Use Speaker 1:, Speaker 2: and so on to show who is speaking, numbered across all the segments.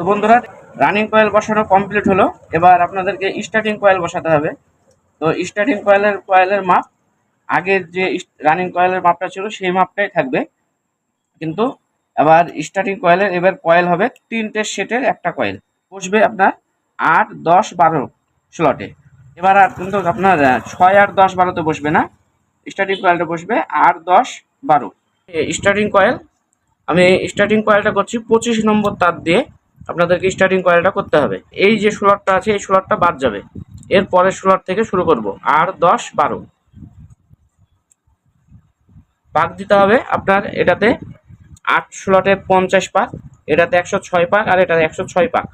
Speaker 1: তো বন্ধুরা running coil বসানো কমপ্লিট হলো। এবার আপনাদেরকে স্টার্টিং কয়েল বসাতে হবে। তো স্টার্টিং কয়েলের কয়েলের মাপ, আগের যে রানিং কয়েলের মাপটা ছিল, সেই মাপটাই থাকবে। কিন্তু আবার স্টার্টিং কয়েলের এবার কয়েল হবে তিনটে সেটের একটা কয়েল বসবে আপনার আট, দশ, বারো স্লটে এবার আর কিন্তু আপনার ছয় আর দশ বারোতে বসবে না। স্টার্টিং কয়েলটা বসবে আট, দশ, বারো। স্টার্টিং কয়েল আমি স্টার্টিং কয়েলটা করছি পঁচিশ নম্বর তার দিয়ে। আপনাদেরকে স্টার্টিং কয়েলটা করতে হবে। এই যে সোলারটা আছে, এই সোলারটা বাদ যাবে। এর পরের সোলার থেকে শুরু করব। আর দশ বারো। পাক দিতে হবে আপনার এটাতে আট সোলাটের পঞ্চাশ পাক, এটাতে একশো ছয় পাক, আর এটাতে একশো ছয় পাক।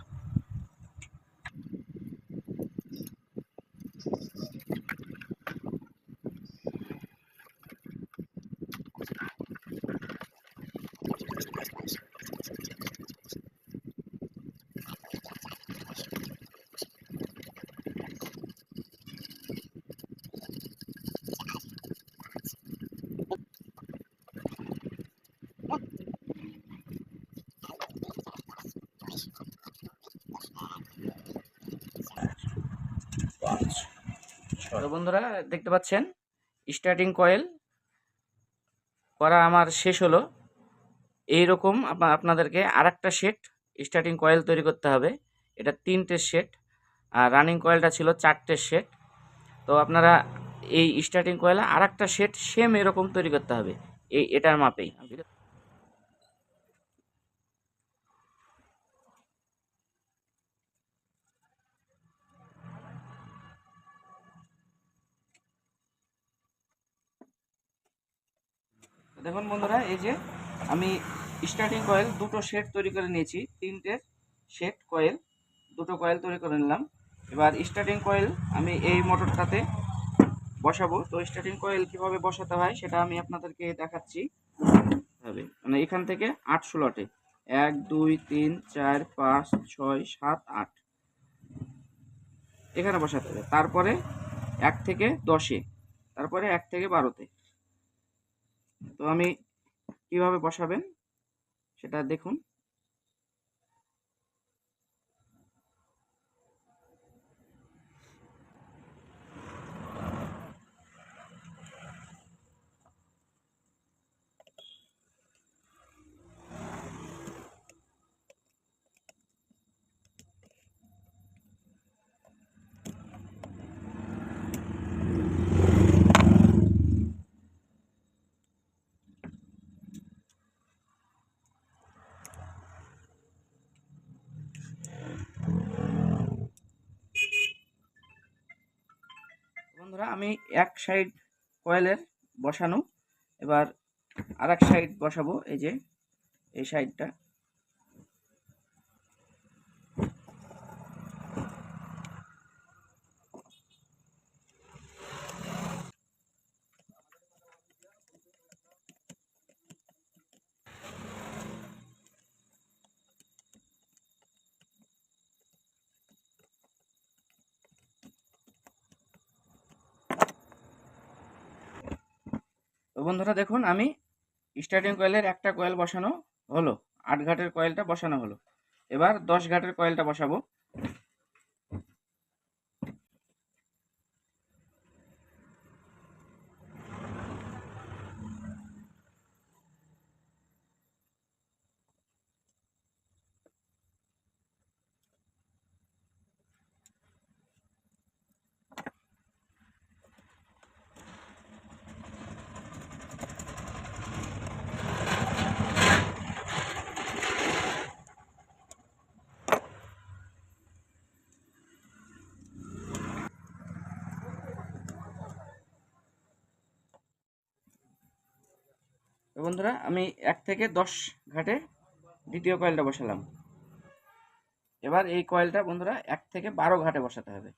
Speaker 1: তো বন্ধুরা, দেখতে পাচ্ছেন? স্টার্টিং কয়েল করা আমার শেষ হলো। এইরকম আপনা- আপনাদেরকে আর একটা সেট স্টার্টিং কয়েল তৈরি করতে হবে। এটা তিনটে সেট আর রানিং কয়েলটা ছিল চারটে সেট তো আপনারা এই স্টার্টিং কয়েলে আর একটা সেট সেম এরকম তৈরি করতে হবে। এই এটার মাপেই। দেখুন বন্ধুরা, এই যে আমি স্টার্টিং কয়েল দুটো সেট তৈরি করে নিয়েছি, তিনটে সেট কয়েল দুটো কয়েল তৈরি করে নিলাম। এবার স্টার্টিং কয়েল আমি এই মোটরটাতে বসাবো। তো স্টার্টিং কয়েল কীভাবে বসাতে হয় সেটা আমি আপনাদেরকে দেখাচ্ছি। হবে মানে এখান থেকে আট ষোলোটে এক, দুই, তিন, চার, পাঁচ, ছয়, সাত, আট। এখানে বসাতে হবে। তারপরে এক থেকে দশে, তারপরে এক থেকে বারোতে। তো আমি কীভাবে বসাবেন সেটা দেখুন। বন্ধুরা, আমি এক সাইড কয়েলের বসানো, এবার আর এক সাইড বসাবো, এই যে, এই সাইডটা। তো বন্ধুরা দেখুন, আমি স্টার্টিং কয়েলের একটা কয়েল বসানো হলো, আট ঘাটের কয়েলটা বসানো হলো। এবার দশ ঘাটের কয়েলটা বসাবো। বন্ধুরা, আমি এক থেকে দশ ঘাটে দ্বিতীয় কয়েলটা বসালাম। এবার এই কয়েলটা বন্ধুরা, এক থেকে বারো ঘাটে বসাতে হবে।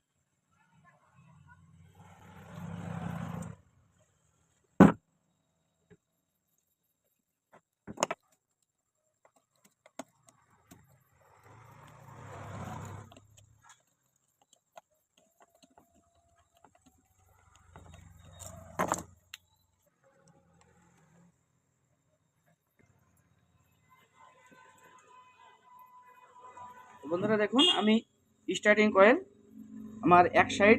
Speaker 1: বন্ধুরা দেখুন, আমি স্টার্টিং কয়েল আমার এক সাইড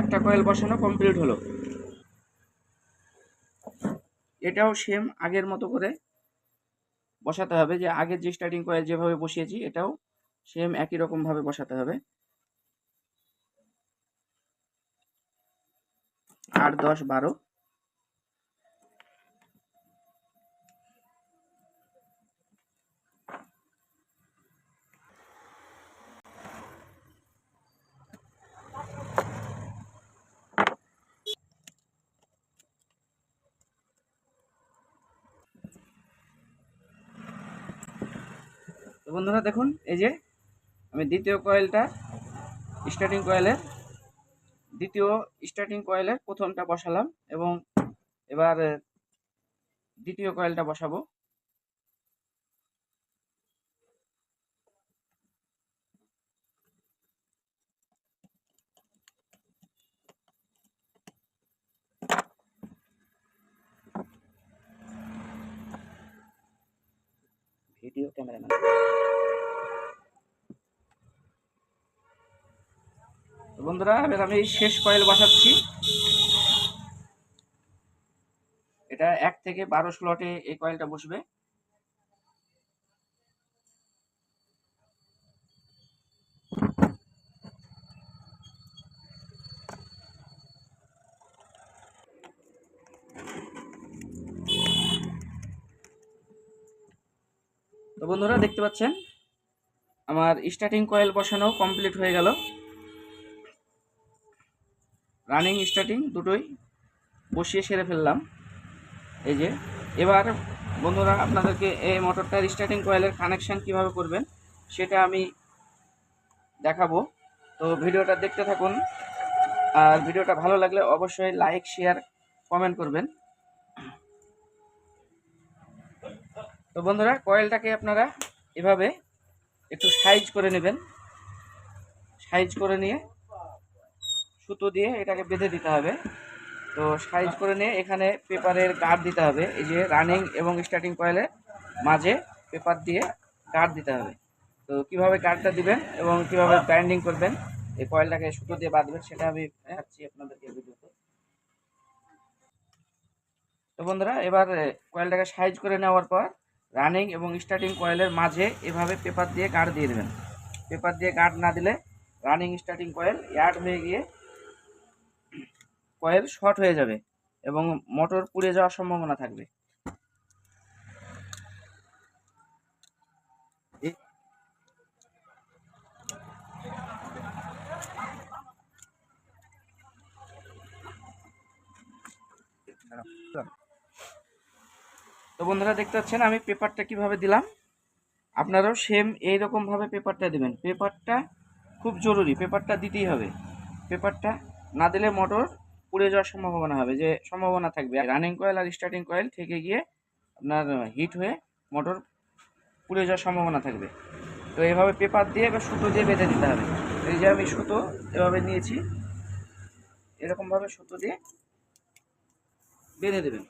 Speaker 1: একটা কয়েল বসানো কমপ্লিট হলো। এটাও সেম আগের মতো করে বসাতে হবে যে আগের যে স্টার্টিং কয়েল যেভাবে বসিয়েছি, এটাও সেম একই রকম ভাবে বসাতে হবে। আট, দশ, বারো। তো বন্ধুরা দেখুন, এই যে আমি দ্বিতীয় কয়েলটা স্টার্টিং কয়েলের দ্বিতীয় স্টার্টিং কয়েলের প্রথমটা বসালাম এবং এবার দ্বিতীয় কয়েলটা বসাবো। বন্ধুরা, এবার আমি শেষ কয়েল বসাচ্ছি। এটা এক থেকে বারো স্লটে এই কয়েলটা বসবে। তো বন্ধুরা, দেখতে পাচ্ছেন, আমার স্টার্টিং কয়েল বসানো কমপ্লিট হয়ে গেল। রানিং স্টার্টিং দুটোই বসিয়ে সেরে ফেললাম। এই যে, এবার বন্ধুরা আপনাদেরকে এই মোটরটার স্টার্টিং কয়েলের কানেকশান কীভাবে করবেন সেটা আমি দেখাবো। তো ভিডিওটা দেখতে থাকুন। আর ভিডিওটা ভালো লাগলে অবশ্যই লাইক শেয়ার কমেন্ট করবেন। তো বন্ধুরা কয়েলটাকে আপনারা এভাবে একটু সাইজ করে নেবেন। সাইজ করে নিয়ে সুতো দিয়ে এটাকে বেঁধে দিতে হবে। তো সাইজ করে নিয়ে এখানে পেপারের গার্ড দিতে হবে। এই যে রানিং এবং স্টার্টিং কয়েলের মাঝে পেপার দিয়ে গার্ড দিতে হবে। তো কীভাবে গার্ডটা দিবেন এবং কীভাবে ব্যান্ডিং করবেন, এই কয়েলটাকে সুতো দিয়ে বাঁধবেন সেটা আমি দেখাচ্ছি আপনাদেরকে ভিডিওতে। তো বন্ধুরা, এবার কয়েলটাকে সাইজ করে নেওয়ার পর রানিং এবং স্টার্টিং কয়েলের মাঝে এভাবে পেপার দিয়ে গার্ড দিয়ে দেবেন পেপার দিয়ে গার্ড না দিলে রানিং স্টার্টিং কয়েল ইয়ার্ড হয়ে গিয়ে কয়েল শর্ট হয়ে যাবে এবং মোটর পুড়ে যাওয়ার সম্ভাবনা থাকবে। তো বন্ধুরা দেখতে পাচ্ছেন, আমি পেপারটা কীভাবে দিলাম? আপনারাও সেম এইরকমভাবে পেপারটা দিবেন। পেপারটা খুব জরুরি, পেপারটা দিতেই হবে। পেপারটা না দিলে মোটর পুড়ে যাওয়ার সম্ভাবনা হবে, যে সম্ভাবনা থাকবে। রানিং কয়েল আর স্টার্টিং কয়েল থেকে গিয়ে আপনার হিট হয়ে মোটর পুড়ে যাওয়ার সম্ভাবনা থাকবে। তো এভাবে পেপার দিয়ে এবার সুতো দিয়ে বেঁধে দিতে হবে। এই যে আমি সুতো এভাবে নিয়েছি, এরকমভাবে সুতো দিয়ে বেঁধে দেবেন।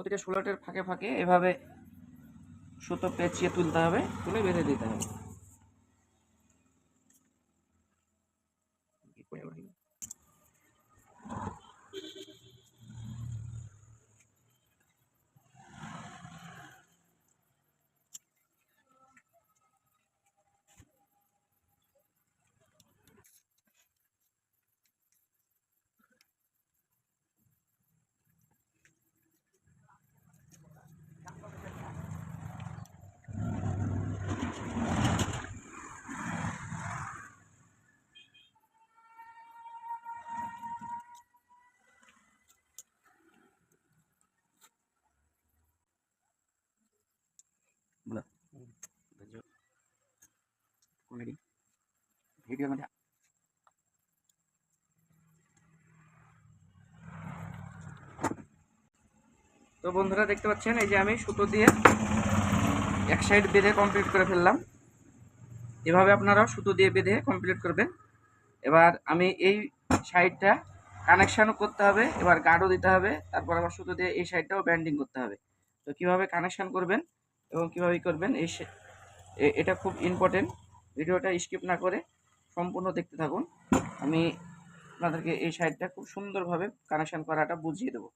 Speaker 1: প্রতিটা ষোলোটের ফাঁকে ফাঁকে এভাবে সুতো পেঁচিয়ে তুলতে হবে তুলে বেঁধে দিতে হবে। তো বন্ধুরা দেখতে পাচ্ছেন, এই যে আমি সুতো দিয়ে এক সাইড বেঁধে কমপ্লিট করে ফেললাম। এভাবে আপনারা সুতো দিয়ে বেঁধে কমপ্লিট করবেন। এবার আমি এই সাইডটা কানেকশানও করতে হবে, এবার গার্ডও দিতে হবে, তারপর আবার সুতো দিয়ে এই সাইডটাও ব্যান্ডিং করতে হবে। তো কীভাবে কানেকশান করবেন? এবং কীভাবে করবেন এই এটা খুব ইম্পর্টেন্ট ভিডিওটা স্কিপ না করে সম্পূর্ণ দেখতে থাকুন। আমি আপনাদেরকে এই সাইডটা খুব সুন্দরভাবে কানেকশান করাটা বুঝিয়ে দেবো।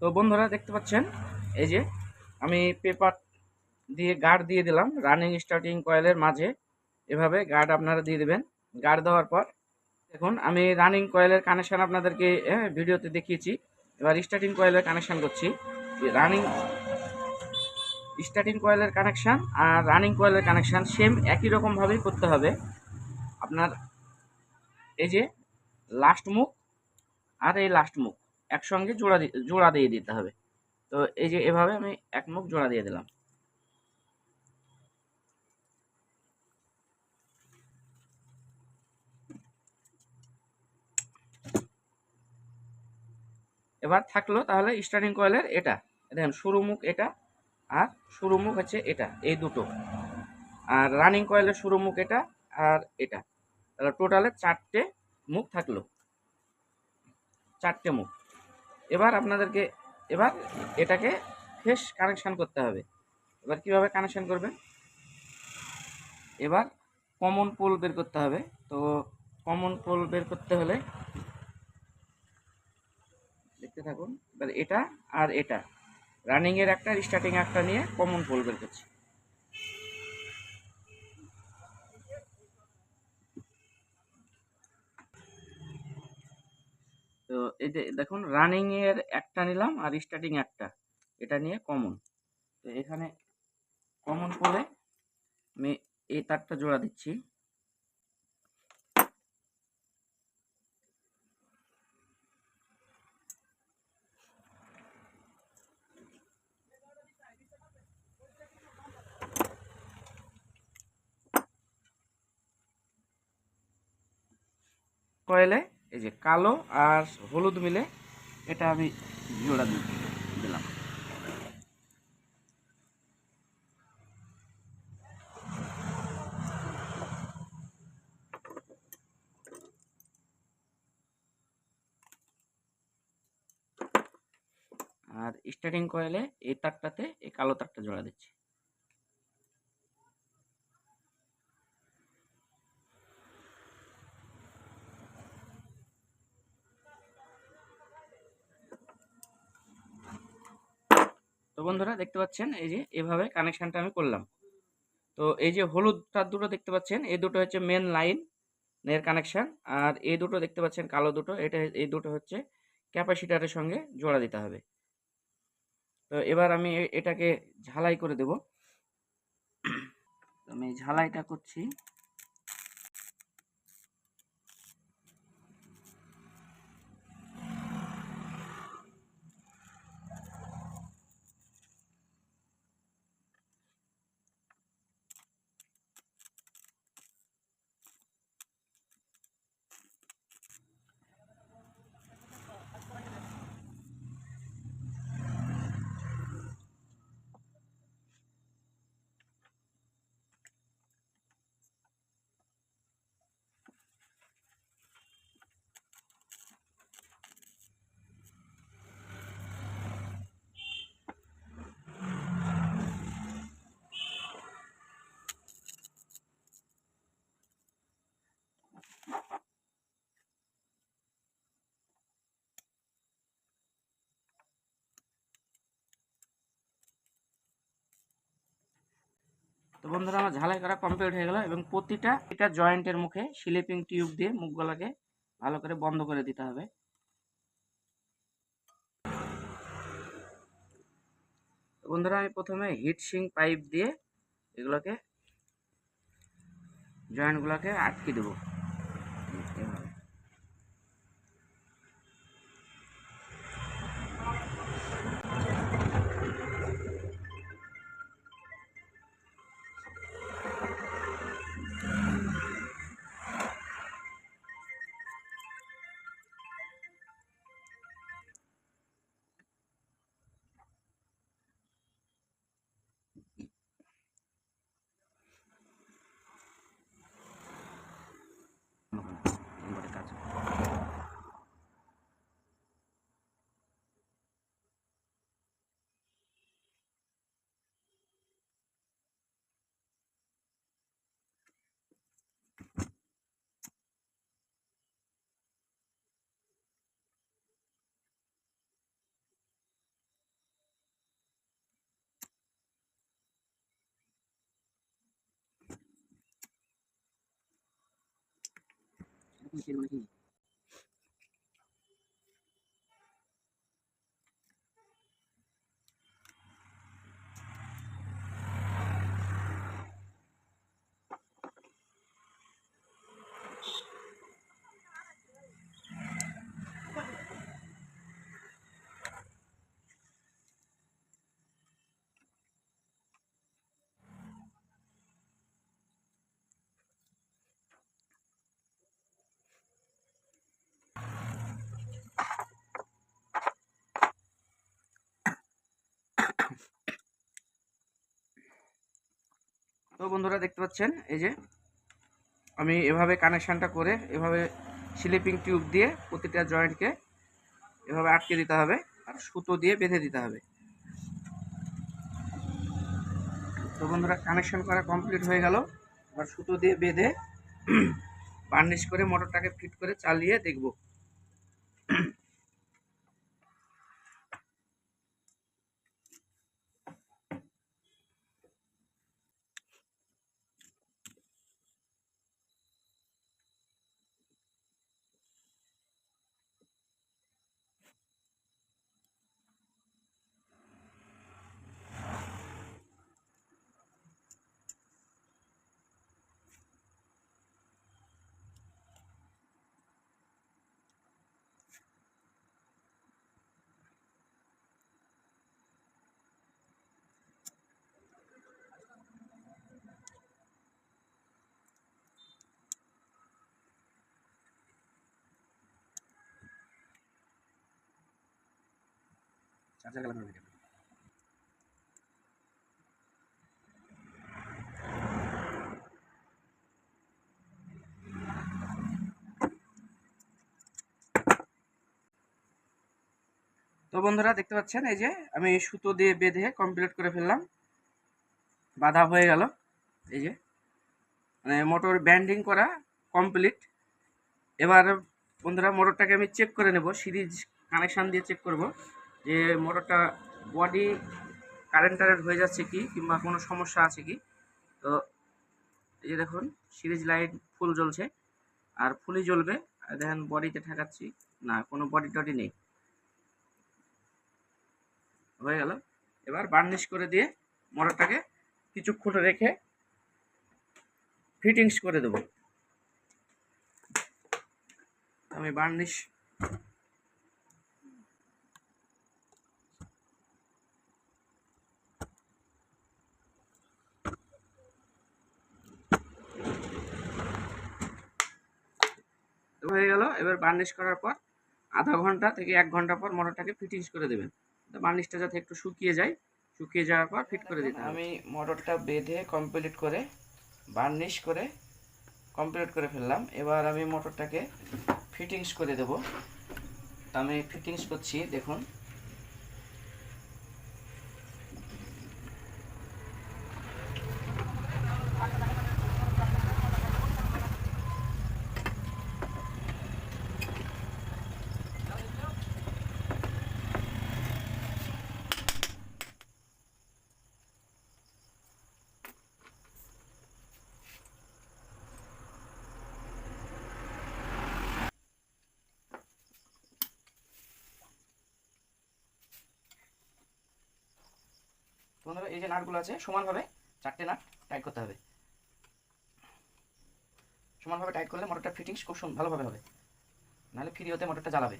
Speaker 1: তো বন্ধুরা দেখতে পাচ্ছেন? এই যে আমি পেপার দিয়ে গার্ড দিয়ে দিলাম। রানিং স্টার্টিং কয়েলের মাঝে এভাবে গার্ড আপনারা দিয়ে দেবেন। গার্ড দেওয়ার পর দেখুন আমি রানিং কয়েলের কানেকশান আপনাদেরকে হ্যাঁ, ভিডিওতে দেখিয়েছি। এবার স্টার্টিং কয়েলের কানেকশান করছি। রানিং স্টার্টিং কয়েলের কানেকশান আর রানিং কয়েলের কানেকশান সেম একই রকমভাবেই করতে হবে। আপনার এই যে লাস্ট মুখ আর এই লাস্ট মুখ একসঙ্গে জোড়া জোড়া দিয়ে দিতে হবে। তো এই যে এভাবে আমি এক মুখ জোড়া দিয়ে দিলাম। এবার থাকল তাহলে স্টার্টিং কয়েলের এটা। দেখেন, শুরু মুখ এটা আর শুরু মুখ হচ্ছে এটা, এই দুটো। আর রানিং কয়েলের শুরু মুখ এটা আর এটা। তাহলে টোটালে চারটে মুখ থাকল। চারটে মুখ। এবার আপনাদেরকে, এবার এটাকে ফেস কানেকশান করতে হবে। এবার কীভাবে কানেকশান করবেন? এবার কমন পোল বের করতে হবে। তো কমন পোল বের করতে হলে দেখতে থাকুন। এবার এটা আর এটা। রানিং এর একটা স্টার্টিং একটা নিয়ে কমন পোল বের করছি। তো এই যে দেখুন রানিং এর একটা নিলাম আর স্টার্টিং একটা। এটা নিয়ে কমন তো এখানে কমন পোলে আমি এই তারটা জোড়া দিচ্ছি। কয়েলে, এই যে কালো আর হলুদ মিলে এটা আমি জোড়া দিলাম। আর স্টার্টিং কয়েলে এই তারটাতে, এই কালো তারটা জোড়া দিচ্ছি। বন্ধুরা দেখতে পাচ্ছেন, এই যে এভাবে কানেকশনটা আমি করলাম। তো এই যে হলুদ তার দুটো দেখতে পাচ্ছেন, এই দুটো হচ্ছে মেন লাইন এর কানেকশান আর এই দুটো দেখতে পাচ্ছেন কালো দুটো, এটা এই দুটো হচ্ছে ক্যাপাসিটারের সঙ্গে জোড়া দিতে হবে। তো এবার আমি এটাকে ঝালাই করে দেব। আমি ঝালাইটা করছি। তো বন্ধুরা, আমার ঝালাই করা কমপ্লিট হয়ে গেল এবং প্রতিটা এটা জয়েন্টের মুখে স্লিপিং টিউব দিয়ে মুখগুলোকে ভালো করে বন্ধ করে দিতে হবে। বন্ধুরা, আমি প্রথমে হিটসিং পাইপ দিয়ে এগুলোকে জয়েন্টগুলোকে আটকে দেবো। 东西东西。তো বন্ধুরা দেখতে পাচ্ছেন, এই যে আমি এভাবে কানেকশানটা করে এভাবে স্লিপিং টিউব দিয়ে প্রতিটা জয়েন্টকে এভাবে আটকে দিতে হবে আর সুতো দিয়ে বেঁধে দিতে হবে। তো বন্ধুরা কানেকশন করা কমপ্লিট হয়ে গেল। আর সুতো দিয়ে বেঁধে বার্নিশ করে মোটরটাকে ফিট করে চালিয়ে দেখব। চার্জার গেলাম ভিডিও তো বন্ধুরা, দেখতে পাচ্ছেন, এই যে আমি সুতো দিয়ে বেঁধে কমপ্লিট করে ফেললাম। বাঁধা হয়ে গেল। এই যে মানে মোটর ব্যান্ডিং করা কমপ্লিট এবার বন্ধুরা, মোটরটাকে আমি চেক করে নেব, সিরিজ কানেকশান দিয়ে চেক করব। যে মোটরটা বডি কারেন্ট টারেন্ট হয়ে যাচ্ছে কি কিংবা কোনো সমস্যা আছে কি? তো এই দেখুন, সিরিজ লাইট ফুল জ্বলছে। আর ফুলই জ্বলবে। দেখেন বডিতে ঠেকাচ্ছি। না, কোনো বডি টডি নেই। হয়ে গেল। এবার বার্নিশ করে দিয়ে মোটরটাকে কিছুক্ষণ রেখে ফিটিংস করে দেবো। আমি বার্নিশ হয়ে গেল। এবার বার্নিশ করার পর আধা ঘণ্টা থেকে এক ঘণ্টা পর মোটরটাকে ফিটিংস করে দেবেন। বার্নিশটা যাতে একটু শুকিয়ে যায়, শুকিয়ে যাওয়ার পর ফিট করে দিতে আমি মোটরটা বেঁধে কমপ্লিট করে বার্নিশ করে কমপ্লিট করে ফেললাম। এবার আমি মোটরটাকে ফিটিংস করে দেব। আমি ফিটিংস করছি, দেখুন। বন্ধুরা এই যে নাটগুলো আছে, সমানভাবে চারটে নাট টাইট করতে হবে। সমানভাবে টাইট করলে মোটরটা ফিটিংস খুব ভালোভাবে হবে। নাহলে ফ্রি হতে মোটরটা জ্বালাবে।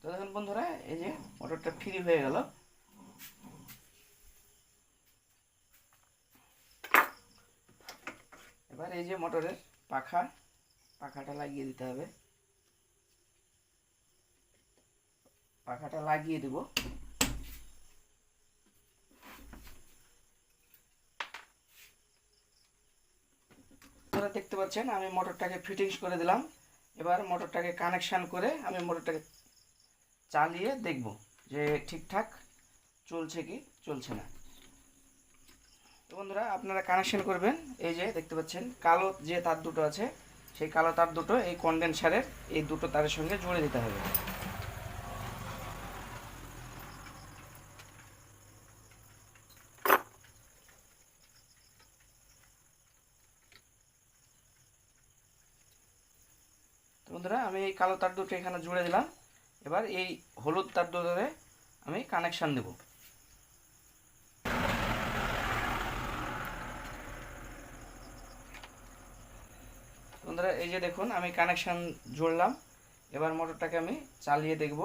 Speaker 1: তো দেখুন বন্ধুরা, এই যে মোটরটা ফ্রি হয়ে গেল। এবার এই যে মোটরের পাখা, পাখাটা লাগিয়ে দিতে হবে। পাখাটা লাগিয়ে দেব। দেখতে পাচ্ছেন, আমি মোটরটাকে ফিটিংস করে দিলাম। এবার মোটরটাকে কানেকশান করে আমি মোটরটাকে চালিয়ে দেখব যে ঠিকঠাক চলছে কি, চলছে না। তো বন্ধুরা, আপনারা কানেকশন করবেন। এই যে দেখতে পাচ্ছেন, কালো যে তার দুটো আছে, সেই কালো তার দুটো এই কন্ডেন্সারের এই দুটো তারের সঙ্গে জুড়ে দিতে হবে। বন্ধুরা, আমি এই কালো তার দুটো এখানে জুড়ে দিলাম। এবার এই হলুদ তার দুটোতে আমি কানেকশান দেব। বন্ধুরা, এই যে দেখুন, আমি কানেকশান জুড়লাম। এবার মোটরটাকে আমি চালিয়ে দেখব।